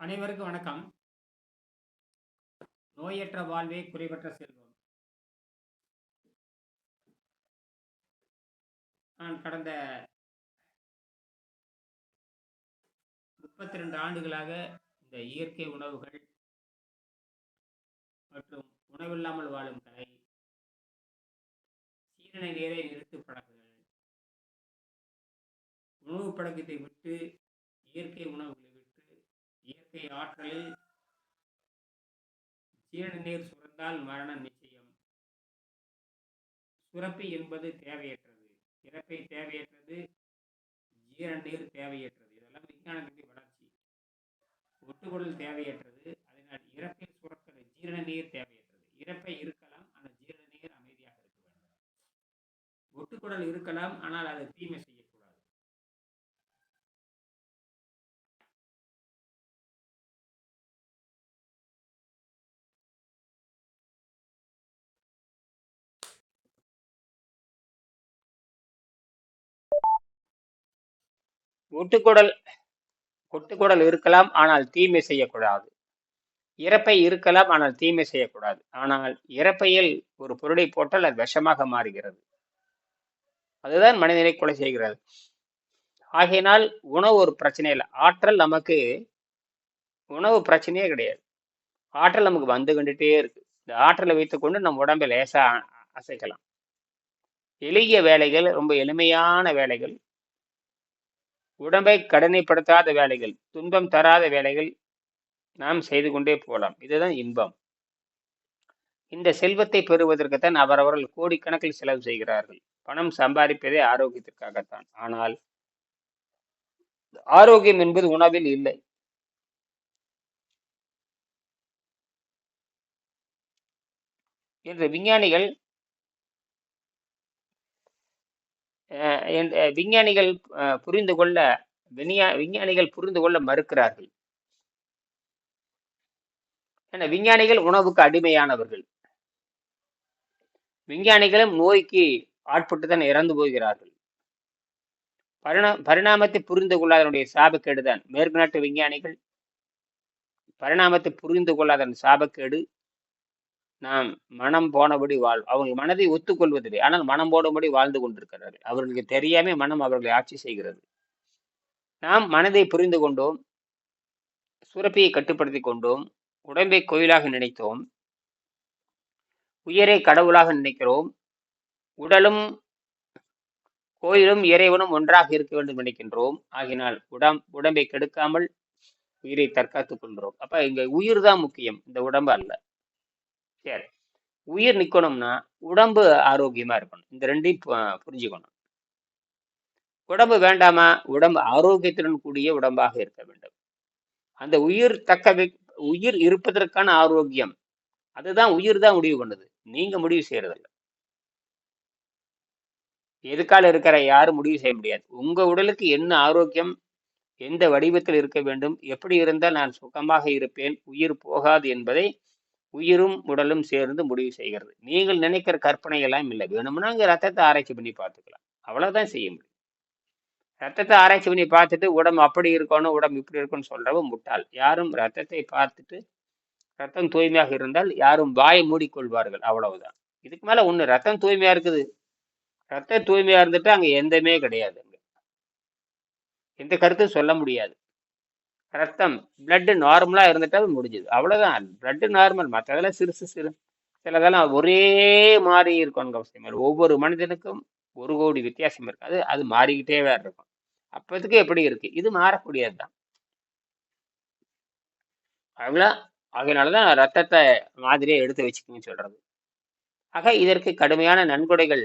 அனைவருக்கும் வணக்கம். நோயற்ற வாழ்வே குறைவற்ற செல்வம். நான் கடந்த முப்பத்தி ரெண்டு ஆண்டுகளாக இந்த இயற்கை உணவுகள் மற்றும் உணவில்லாமல் வாழும் கலை சீரண நீரை நிறுத்து பழக்குதல் உணவு பழக்கத்தை விட்டு இயற்கை உணவுகளை இயற்கை ஆற்றலில் ஜீரண நீர் சுரந்தால் மரணம் நிச்சயம். சுரப்பி என்பது தேவையற்றது. இறப்பை தேவையற்றது ஜீரண நீர் தேவையற்றது. இதெல்லாம் விஞ்ஞானத்தின் வளர்ச்சி. ஒட்டுக்குடல் தேவையற்றது அதனால் இறப்பை சுரக்கிற ஜீரண நீர் தேவையற்றது. இறப்பை இருக்கலாம் ஆனால் ஜீரண நீர் அமைதியாக இருக்க வேண்டும். ஒட்டுக்குடல் இருக்கலாம் ஆனால் அது தீமை செய்யும் ஒட்டுக்குடல் ஒட்டுக்குடல் இருக்கலாம் ஆனால் தீமை செய்யக்கூடாது. இறப்பை இருக்கலாம் ஆனால் தீமை செய்யக்கூடாது. ஆனால் இறப்பையில் ஒரு பொருளை போட்டால் அது விஷமாக மாறுகிறது. அதுதான் மனிதனை கொலை செய்கிறது. ஆகையினால் உணவு ஒரு பிரச்சனை இல்லை ஆற்றல் நமக்கு உணவு பிரச்சனையே கிடையாது. ஆற்றல் நமக்கு வந்து கொண்டுட்டே இருக்கு. இந்த ஆற்றலை வைத்துக்கொண்டு நம்ம உடம்பை லேசா அசைக்கலாம். எளிய வேலைகள் ரொம்ப எளிமையான வேலைகள் உடம்பை கடனைப்படுத்தாத வேலைகள் துன்பம் தராத வேலைகள் நாம் செய்து கொண்டே போகலாம். இதுதான் இன்பம். இந்த செல்வத்தை பெறுவதற்குத்தான் அவரவர்கள் கோடிக்கணக்கில் செலவு செய்கிறார்கள். பணம் சம்பாதிப்பதே ஆரோக்கியத்திற்காகத்தான். ஆனால் ஆரோக்கியம் என்பது உணவில் இல்லை. என்று விஞ்ஞானிகள் அஹ், என்ற விஞ்ஞானிகள் புரிந்து கொள்ள விஞ்ஞா விஞ்ஞானிகள் புரிந்து கொள்ள மறுக்கிறார்கள். ஏன்னா விஞ்ஞானிகள் உணவுக்கு அடிமையானவர்கள். விஞ்ஞானிகளும் நோய்க்கு ஆட்பட்டு தான் இறந்து போகிறார்கள். பரிணா பரிணாமத்தை புரிந்து கொள்ளாதனுடைய சாபக்கேடுதான். மேற்கு நாட்டு விஞ்ஞானிகள் பரிணாமத்தை புரிந்து கொள்ளாதன் சாபக்கேடு. நாம் மனம் போனபடி வாழ் அவங்க மனதை ஒத்துக்கொள்வதில்லை. ஆனால் மனம் போனபடி வாழ்ந்து கொண்டிருக்கிறார்கள். அவர்களுக்கு தெரியாம மனம் அவர்களை ஆட்சி செய்கிறது. நாம் மனதை புரிந்து கொண்டோம். சுரப்பியை கட்டுப்படுத்தி கொண்டோம். உடம்பை கோயிலாக நினைத்தோம். உயிரை கடவுளாக நினைக்கிறோம். உடலும் கோயிலும் இறைவனும் ஒன்றாக இருக்க வேண்டும் நினைக்கின்றோம். ஆகினால் உடம் உடம்பை கெடுக்காமல் உயிரை தற்காத்துக் கொள்கிறோம். அப்ப இங்க உயிர் தான் முக்கியம். இந்த உடம்பு அல்ல. சரி. உயிர் நிக்கணும்னா உடம்பு ஆரோக்கியமா இருக்கணும். இந்த ரெண்டையும் புரிஞ்சுக்கணும். உடம்பு வேண்டாமா? உடம்பு ஆரோக்கியத்துடன் கூடிய உடம்பாக இருக்க வேண்டும். அந்த உயிர் தக்க உயிர் இருப்பதற்கான ஆரோக்கியம். அதுதான் உயிர் தான் முடிவு பண்ணுது. நீங்க முடிவு செய்யறதில்ல. எதுக்கால இருக்கிற யாரும் முடிவு செய்ய முடியாது. உங்க உடலுக்கு என்ன ஆரோக்கியம் எந்த வடிவத்தில் இருக்க வேண்டும் எப்படி இருந்தால் நான் சுகமாக இருப்பேன் உயிர் போகாது என்பதை உயிரும் உடலும் சேர்ந்து முடிவு செய்கிறது. நீங்கள் நினைக்கிற கற்பனை எல்லாம் இல்லை. வேணும்னா அங்கே ரத்தத்தை ஆராய்ச்சி பண்ணி பார்த்துக்கலாம். அவ்வளவுதான் செய்ய முடியும். ரத்தத்தை ஆராய்ச்சி பண்ணி பார்த்துட்டு உடம்பு அப்படி இருக்கணும் உடம்பு இப்படி இருக்கும்னு சொல்றவன் முட்டாள். யாரும் ரத்தத்தை பார்த்துட்டு ரத்தம் தூய்மையாக இருந்தால் யாரும் வாயை மூடிக்கொள்வார்கள். அவ்வளவுதான். இதுக்கு மேல ஒண்ணு ரத்தம் தூய்மையா இருக்குது? ரத்தம் தூய்மையா இருந்துட்டு அங்க எந்தமே கிடையாது. அங்க எந்த கருத்தும் சொல்ல முடியாது. ரத்தம் பிளட்டு நார்மலாக இருந்துட்டு அது முடிஞ்சுது. அவ்வளோதான் பிளட்டு நார்மல் மற்றதெல்லாம் சிறுசு சிறு சிலதெல்லாம் ஒரே மாதிரி இருக்கும் அவசியம் இல்லை. ஒவ்வொரு மனிதனுக்கும் ஒரு கோடி வித்தியாசம் இருக்காது அது மாறிக்கிட்டே வேறு இருக்கும். அப்போதைக்கு எப்படி இருக்குது இது மாறக்கூடியது தான் அதனால அதனால தான் ரத்தத்தை மாதிரியே எடுத்து வச்சுக்கோங்கன்னு சொல்கிறது ஆக இதற்கு கடுமையான நன்கொடைகள்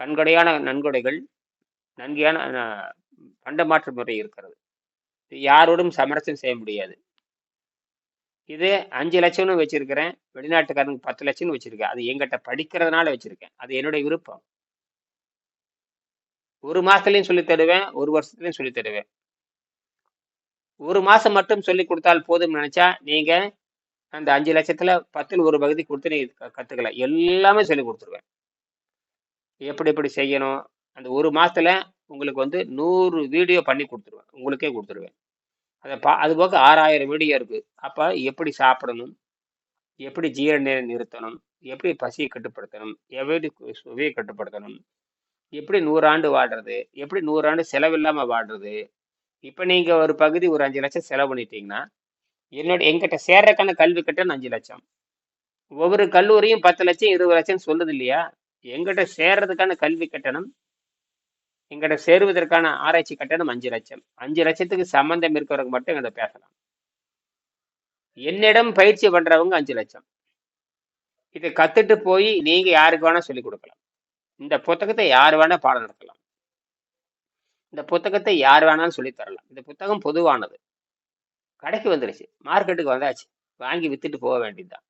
கண்கொடையான நன்கொடைகள் நன்கையான பண்டமாற்று முறை இருக்கிறது. யாரோடும் சமரசம் செய்ய முடியாது. இது அஞ்சு லட்சம்னு வச்சிருக்கிறேன் வெளிநாட்டுக்காரனுக்கு பத்து லட்சம்னு வச்சிருக்கேன். அது எங்கிட்ட படிக்கிறதுனால வச்சிருக்கேன். அது என்னுடைய விருப்பம். ஒரு மாசத்துலயும் சொல்லி தருவேன் ஒரு வருஷத்துலயும் சொல்லி தருவேன். ஒரு மாசம் மட்டும் சொல்லி கொடுத்தால் போதும் நினைச்சா நீங்க அந்த அஞ்சு லட்சத்துல பத்தில் ஒரு பகுதி கொடுத்து நீ க- எல்லாமே சொல்லி கொடுத்துருவேன். எப்படி எப்படி செய்யணும் அந்த ஒரு மாசத்துல உங்களுக்கு வந்து நூறு வீடியோ பண்ணி கொடுத்துருவேன். உங்களுக்கே கொடுத்துருவேன். அதை பா அது போக ஆறாயிரம் வீடியோ இருக்குது அப்போ எப்படி சாப்பிடணும்? எப்படி ஜீரண நிறுத்தணும்? எப்படி பசியை கட்டுப்படுத்தணும்? எப்படி சுவையை கட்டுப்படுத்தணும்? எப்படி நூறாண்டு வாழ்றது? எப்படி நூறாண்டு செலவில்லாமல் வாழ்றது? இப்போ நீங்கள் ஒரு பகுதி ஒரு அஞ்சு லட்சம் செலவு பண்ணிட்டீங்கன்னா என்னோட எங்கிட்ட சேர்றக்கான கல்வி கட்டணம் அஞ்சு லட்சம். ஒவ்வொரு கல்லூரியும் பத்து லட்சம் இருபது லட்சம் சொல்லுது இல்லையா? எங்கிட்ட சேர்றதுக்கான கல்வி கட்டணம் எங்கிட்ட சேருவதற்கான ஆராய்ச்சி கட்டணம் அஞ்சு லட்சம். அஞ்சு லட்சத்துக்கு சம்பந்தம் இருக்கிறவங்க மட்டும் எங்கிட்ட பேசலாம். என்னிடம் பயிற்சி பண்றவங்க அஞ்சு லட்சம். இதை கத்துட்டு போய் நீங்க யாருக்கு வேணா சொல்லி கொடுக்கலாம். இந்த புத்தகத்தை யார் வேணா பாடம் நடத்தலாம். இந்த புத்தகத்தை யார் வேணாலும் சொல்லி தரலாம். இந்த புத்தகம் பொதுவானது. கடைக்கு வந்துருச்சு. மார்க்கெட்டுக்கு வந்தாச்சு. வாங்கி வித்துட்டு போக வேண்டியதுதான்.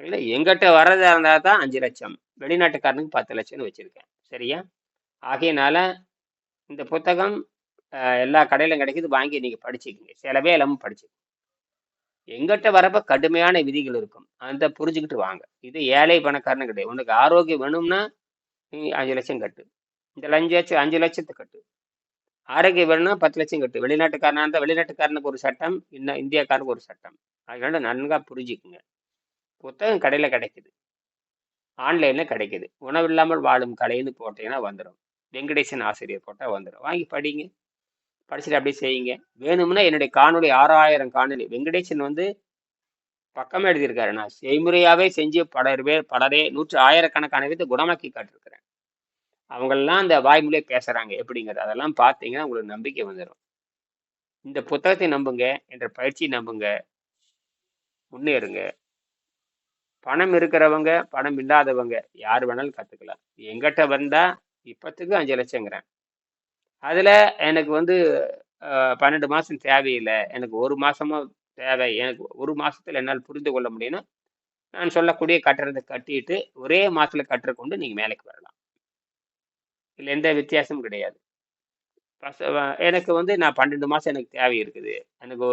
இல்லை எங்கிட்ட வர்றதா இருந்தால் தான் அஞ்சு லட்சம். வெளிநாட்டுக்காரனுக்கு பத்து லட்சம்னு வச்சிருக்கேன். சரியா? ஆகையினால இந்த புத்தகம் எல்லா கடையிலும் கிடைக்குது வாங்கி நீங்கள் படிச்சுக்கங்க. செலவே இல்லாமல் படிச்சுக்கோங்க. எங்கிட்ட வரப்ப கடுமையான விதிகள் இருக்கும். அந்த புரிஞ்சுக்கிட்டு வாங்க. இது ஏழை பணக்காரனு கிடையாது. உனக்கு ஆரோக்கியம் வேணும்னா நீ அஞ்சு லட்சம் கட்டு. இந்த லஞ்சு லட்சம் அஞ்சு லட்சத்தை கட்டு. ஆரோக்கியம் வேணும்னா பத்து லட்சம் கட்டு. வெளிநாட்டுக்காரனா இருந்தால் வெளிநாட்டுக்காரனுக்கு ஒரு சட்டம் இன்னும் இந்தியாக்காரனுக்கு ஒரு சட்டம். அதனால நன்கா புரிஞ்சுக்குங்க. புத்தகம் கடையில் கிடைக்குது. ஆன்லைனில் கிடைக்குது. உணவில்லாமல் வாழும் கலைன்னு போட்டீங்கன்னா வந்துடும் வெங்கடேசன் ஆசிரியர் போட்டால் வந்துடும் வாங்கி படிங்க. படிச்சுட்டு அப்படியே செய்யுங்க. வேணும்னா என்னுடைய காணொலி ஆறாயிரம் காணொலி வெங்கடேசன் வந்து பக்கமாக எழுதியிருக்காரு. நான் செய்முறையாகவே செஞ்சு பலரே பலரே நூற்று ஆயிரக்கணக்கான பேர்த்து குணமாக்கி காட்டிருக்கிறேன் அவங்களெல்லாம் அந்த வாய்மொழியை பேசுகிறாங்க எப்படிங்கிறது அதெல்லாம் பார்த்தீங்கன்னா உங்களுக்கு நம்பிக்கை வந்துடும் இந்த புத்தகத்தை நம்புங்க. என்ற பயிற்சியை நம்புங்க. முன்னேறுங்க. பணம் இருக்கிறவங்க பணம் இல்லாதவங்க யார் வேணாலும் கற்றுக்கலாம் எங்கிட்ட வந்தால் இப்பத்துக்கு அஞ்சு லட்சங்கிறேன் அதில் எனக்கு வந்து பன்னெண்டு மாதம் தேவையில்லை. எனக்கு ஒரு மாதமாக தேவை. எனக்கு ஒரு மாதத்தில் என்னால் புரிந்து கொள்ள முடியும்னா நான் சொல்லக்கூடிய கட்டுறதை கட்டிட்டு ஒரே மாதத்தில் கட்டுற கொண்டு நீங்கள் வேலைக்கு வரலாம். இதில் எந்த வித்தியாசமும் கிடையாது. பச- எனக்கு வந்து நான் பன்னெண்டு மாதம் எனக்கு தேவை இருக்குது. எனக்கு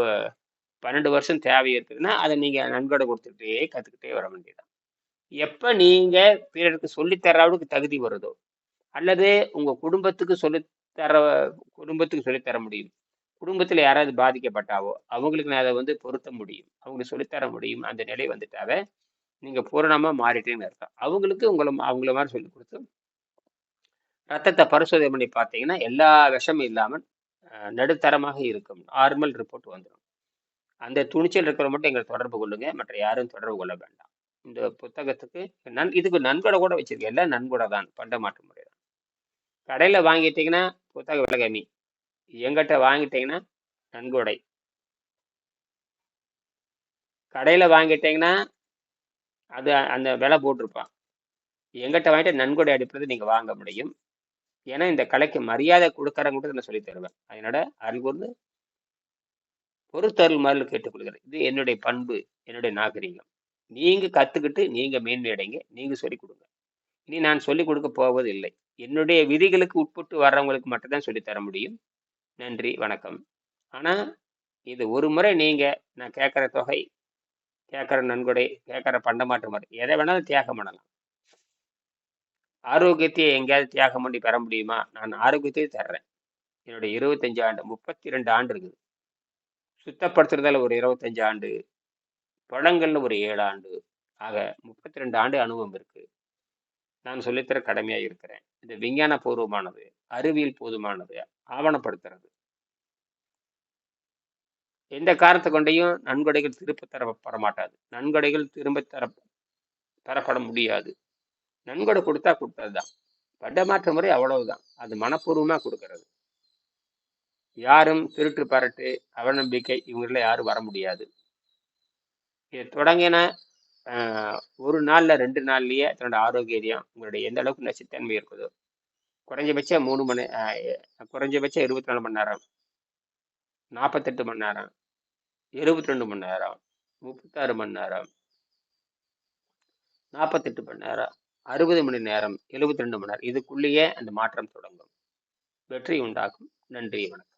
பன்னெண்டு வருஷம் தேவை இருக்குதுன்னா அதை நீங்கள் நன்கொடை கொடுத்துக்கிட்டே கற்றுக்கிட்டே வர வேண்டியதான் எப்போ நீங்கள் பிறருக்கு சொல்லித்தர அளவுக்கு தகுதி வருதோ அல்லது உங்க குடும்பத்துக்கு சொல்லித்தர குடும்பத்துக்கு சொல்லித்தர முடியும். குடும்பத்தில் யாராவது பாதிக்கப்பட்டாவோ அவங்களுக்கு நான் அதை வந்து பொருத்த முடியும். அவங்களுக்கு சொல்லித்தர முடியும். அந்த நிலை வந்துட்டாவே நீங்க பூரணமா மாறிட்டேன்னு அர்த்தம். அவங்களுக்கு உங்களை அவங்கள மாதிரி சொல்லி கொடுத்து ரத்தத்தை பரிசோதனை பண்ணி பார்த்தீங்கன்னா எல்லா விஷமும் இல்லாமல் நடுத்தரமாக இருக்கும். நார்மல் ரிப்போர்ட் வந்துடும் அந்த துணிச்சல் இருக்கிற மட்டும் எங்களை தொடர்பு கொள்ளுங்க. மற்ற யாரும் தொடர்பு கொள்ள வேண்டாம். இந்த புத்தகத்துக்கு நன் இதுக்கு நன்கொடை கூட வச்சிருக்கேன். எல்லாம் நன்கொடை தான். பண்ட மாற்று முறை தான் கடையில் வாங்கிட்டீங்கன்னா புத்தக விலை கம்மி எங்கிட்ட வாங்கிட்டீங்கன்னா நன்கொடை. கடையில் வாங்கிட்டீங்கன்னா அது அந்த விலை போட்டிருப்பான். எங்கிட்ட வாங்கிட்டு நன்கொடை அடிப்பது நீங்கள் வாங்க முடியும். ஏன்னா இந்த கலைக்கு மரியாதை கொடுக்கறவங்க கூட நான் சொல்லித் தருவேன். அதனோட அருள் கூர்ந்து பொறுத்தருள் மாதிரி கேட்டுக்கொள்கிறேன். இது என்னுடைய பண்பு என்னுடைய நாகரீகம். நீங்க கத்துக்கிட்டு நீங்க மேன்மை அடைங்க நீங்க சொல்லிக் கொடுங்க. இனி நான் சொல்லிக் கொடுக்க போவது இல்லை என்னுடைய விதிகளுக்கு உட்பட்டு வர்றவங்களுக்கு மட்டும்தான் சொல்லித் தர முடியும். நன்றி வணக்கம். ஆனா இது ஒரு முறை நீங்க நான் கேட்குற தொகை கேட்குற நன்கொடை கேட்குற பண்டமாற்று முறை எதை வேணாலும் தியாகம் பண்ணலாம். ஆரோக்கியத்தை எங்கேயாவது தியாகம் பண்ணி பெற முடியுமா? நான் ஆரோக்கியத்தையே தர்றேன். என்னுடைய இருபத்தஞ்சு ஆண்டு முப்பத்தி ரெண்டு ஆண்டு இருக்குது. சுத்தப்படுத்துறதுல ஒரு இருபத்தஞ்சு ஆண்டு பழங்கள்ல ஒரு ஏழு ஆண்டு ஆக முப்பத்தி ரெண்டு ஆண்டு அனுபவம் இருக்கு. நான் சொல்லித்தர கடமையா இருக்கிறேன். இது விஞ்ஞான பூர்வமானது அறிவியல் போதுமானது ஆவணப்படுத்துறது. எந்த காரணத்தை கொண்டையும் நன்கொடைகள் திரும்ப தரப்பட மாட்டாது. நன்கொடைகள் திரும்ப தர தரப்பட முடியாது. நன்கொடை கொடுத்தா கொடுத்ததுதான். பண்டமாற்று முறை அவ்வளவுதான். அது மனப்பூர்வமா கொடுக்கறது. யாரும் திருட்டு பரட்டு அவநம்பிக்கை இவங்கள யாரும் வர முடியாது. இதை தொடங்கின ஒரு நாள்ல ரெண்டு நாள்லயே தன்னோட ஆரோக்கியம் உங்களுடைய எந்த அளவுக்கு நச்சுத்தன்மை இருக்குதோ குறைஞ்சபட்சம் மூணு மணி குறைஞ்சபட்சம் இருபத்தி நாலு மணி நேரம் நாற்பத்தெட்டு மணி நேரம் எழுபத்தி ரெண்டு மணி நேரம் முப்பத்தாறு மணி நேரம் நாற்பத்தெட்டு மணி நேரம் அறுபது மணி நேரம் எழுபத்தி ரெண்டு மணி நேரம் இதுக்குள்ளேயே அந்த மாற்றம் தொடங்கும். வெற்றி உண்டாகும். நன்றி வணக்கம்.